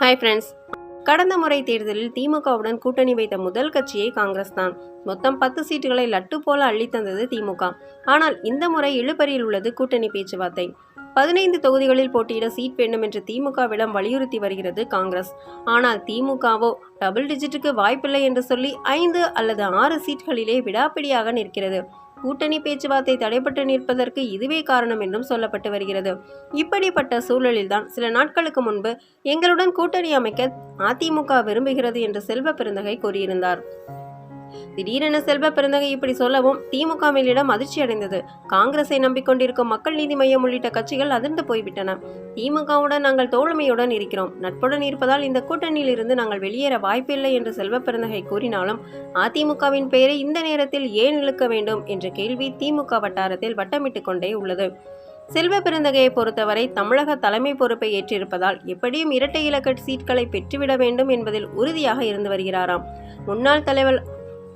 Hi friends கடந்த முறை தேர்தலில் திமுகவுடன் கூட்டணி வைத்த முதல் கட்சியே காங்கிரஸ் தான். மொத்தம் பத்து சீட்டுகளை லட்டு போல அள்ளித்தந்தது திமுக. ஆனால் இந்த முறை இழுபறியில் உள்ளது கூட்டணி பேச்சுவார்த்தை. பதினைந்து தொகுதிகளில் போட்டியிட சீட் வேண்டும் என்று திமுகவிடம் வலியுறுத்தி வருகிறது காங்கிரஸ். ஆனால் திமுகவோ டபுள் டிஜிட்டுக்கு வாய்ப்பில்லை என்று சொல்லி ஐந்து அல்லது ஆறு சீட்களிலே விடாப்பிடியாக நிற்கிறது. கூட்டணி பேச்சுவார்த்தை தடைபட்டு நிற்பதற்கு இதுவே காரணம் என்றும் சொல்லப்பட்டு வருகிறது. இப்படிப்பட்ட சூழலில்தான் சில நாட்களுக்கு முன்பு எங்களுடன் கூட்டணி அமைக்க அதிமுக விரும்புகிறது என்று செல்வ பெருந்தகை கூறியிருந்தார். திடீரென செல்வ பிறந்தகை இப்படி சொல்லவும் திமுக மேலிடம் அதிர்ச்சி அடைந்தது. காங்கிரஸை நம்பிக்கொண்டிருக்கும் மக்கள் நீதி மையம் உள்ளிட்ட கட்சிகள் அதிர்ந்து போய்விட்டன. திமுகவுடன் நாங்கள் தோழமையுடன் இருக்கிறோம். நட்புடன் இருப்பதால் இந்த கூட்டணியில் இருந்து நாங்கள் வெளியேற வாய்ப்பில்லை என்று செல்வ பிறந்தகை கூறினாலும் அதிமுகவின் பெயரை இந்த நேரத்தில் ஏன் இழுக்க வேண்டும் என்ற கேள்வி திமுக வட்டாரத்தில் வட்டமிட்டு கொண்டே உள்ளது. செல்வ பெருந்தகையை பொறுத்தவரை தமிழக தலைமை பொறுப்பை ஏற்றிருப்பதால் எப்படியும் இரட்டை இலக்க சீட்களை பெற்றுவிட வேண்டும் என்பதில் உறுதியாக இருந்து வருகிறாராம். முன்னாள் தலைவர்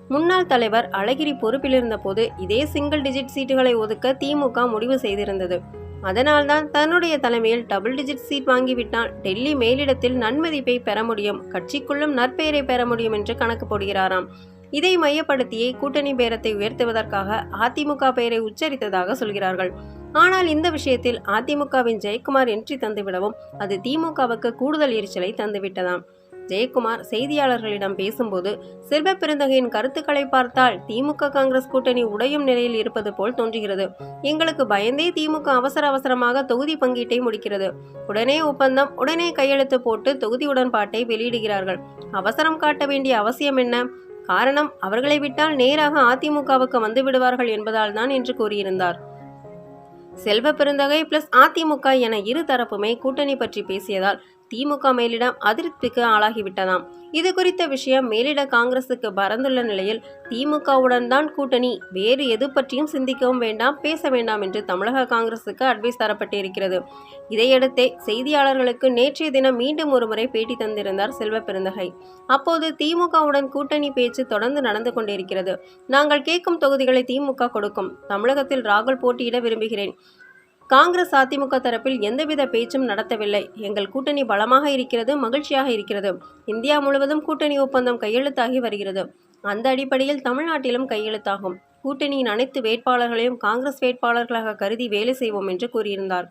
முன்னாள் தலைவர் அழகிரி பொறுப்பில் இருந்தபோது இதே சிங்கிள் டிஜிட் சீட்டுகளை ஒதுக்க திமுக முடிவு செய்திருந்தது. அதனால்தான் தன்னுடைய தலைமையில் டபுள் டிஜிட் சீட் வாங்கிவிட்டால் டெல்லி மேலிடத்தில் நன்மதிப்பை பெற முடியும் கட்சிக்குள்ளும் நற்பெயரை பெற முடியும் என்று கணக்கு போடுகிறாராம். இதை மையப்படுத்தியே கூட்டணி பேரத்தை உயர்த்துவதற்காக அதிமுக பெயரை உச்சரித்ததாக சொல்கிறார்கள். ஆனால் இந்த விஷயத்தில் அதிமுகவின் ஜெயக்குமார் என்ட்ரி தந்துவிடவும் அது திமுகவுக்கு கூடுதல் எரிச்சலை தந்துவிட்டதாம். ஜெயக்குமார் செய்தியாளர்களிடம் பேசும்போது செல்வ பெருந்தகையின் கருத்துக்களை பார்த்தால் திமுக காங்கிரஸ் கூட்டணி உடையும் நிலையில் இருப்பது போல் தோன்றுகிறது. எங்களுக்கு பயந்தே திமுக அவசர அவசரமாக தொகுதி பங்கீட்டை முடிக்கிறது. உடனே ஒப்பந்தம் உடனே கையெழுத்து போட்டு தொகுதி உடன்பாட்டை வெளியிடுகிறார்கள். அவசரம் காட்ட வேண்டிய அவசியம் என்ன? காரணம் அவர்களை விட்டால் நேராக அதிமுகவுக்கு வந்து விடுவார்கள் என்பதால் தான் என்று கூறியிருந்தார். செல்வ பெருந்தகை பிளஸ் அதிமுக என இரு தரப்புமே கூட்டணி பற்றி பேசியதால் திமுக மேலிடம் அதிருப்திக்கு ஆளாகிவிட்டதாம். இது குறித்த விஷயம் மேலிட காங்கிரசுக்கு பறந்துள்ள நிலையில் திமுகவுடன் தான் கூட்டணி. வேறு எது பற்றியும் சிந்திக்கவும் வேண்டாம் பேச வேண்டாம் என்று தமிழக காங்கிரசுக்கு அட்வைஸ் தரப்பட்டிருக்கிறது. இதையடுத்தே செய்தியாளர்களுக்கு நேற்றைய தினம் மீண்டும் ஒருமுறை பேட்டி தந்திருந்தார் செல்வ பெருந்தகை. அப்போது திமுகவுடன் கூட்டணி பேச்சு தொடர்ந்து நடந்து கொண்டிருக்கிறது. நாங்கள் கேட்கும் தொகுதிகளை திமுக கொடுக்கும். தமிழகத்தில் ராகுல் போட்டியிட விரும்புகிறேன். காங்கிரஸ் அதிமுக தரப்பில் எந்தவித பேச்சும் நடத்தவில்லை. எங்கள் கூட்டணி பலமாக இருக்கிறது மகிழ்ச்சியாக இருக்கிறது. இந்தியா முழுவதும் கூட்டணி ஒப்பந்தம் கையெழுத்தாகி வருகிறது. அந்த அடிப்படையில் தமிழ்நாட்டிலும் கையெழுத்தாகும். கூட்டணியின் அனைத்து வேட்பாளர்களையும் காங்கிரஸ் வேட்பாளர்களாக கருதி வேலை செய்வோம் என்று கூறியிருந்தார்.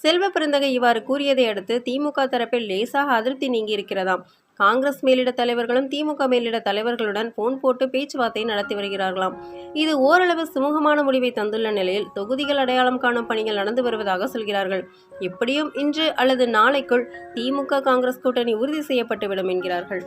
செல்வ பிறந்தகை இவ்வாறு கூறியதை அடுத்து திமுக தரப்பில் லேசாக அதிருப்தி நீங்கியிருக்கிறதாம். காங்கிரஸ் மேலிட தலைவர்களும் திமுக மேலிட தலைவர்களுடன் போன் போட்டு பேச்சுவார்த்தை நடத்தி வருகிறார்களாம். இது ஓரளவு சுமூகமான முடிவை தந்துள்ள நிலையில் தொகுதிகள் அடையாளம் காணும் பணிகள் நடந்து வருவதாக சொல்கிறார்கள். எப்படியும் இன்று அல்லது நாளைக்குள் திமுக காங்கிரஸ் கூட்டணி உறுதி செய்யப்பட்டுவிடும் என்கிறார்கள்.